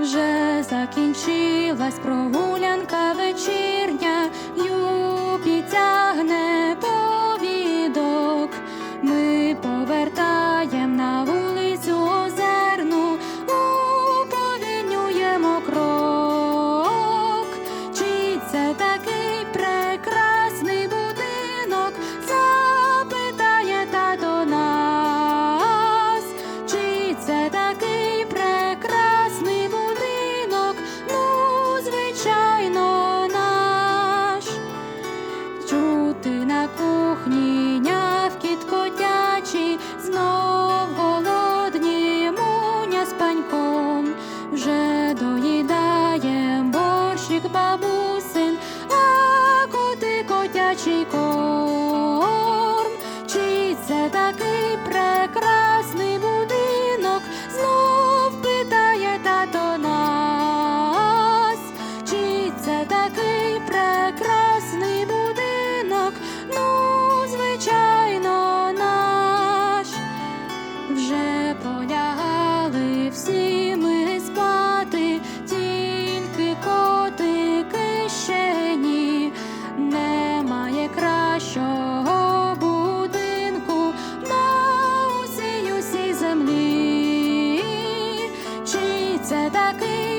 вже закінчилась прогулянка вечірня, бабусин, а коти котячий корм, Чи це такий прекрасний будинок, знов питає тато нас, Чи це такий прекрасний будинок, ну, звичайно, наш. Вже полягали всі. це такий.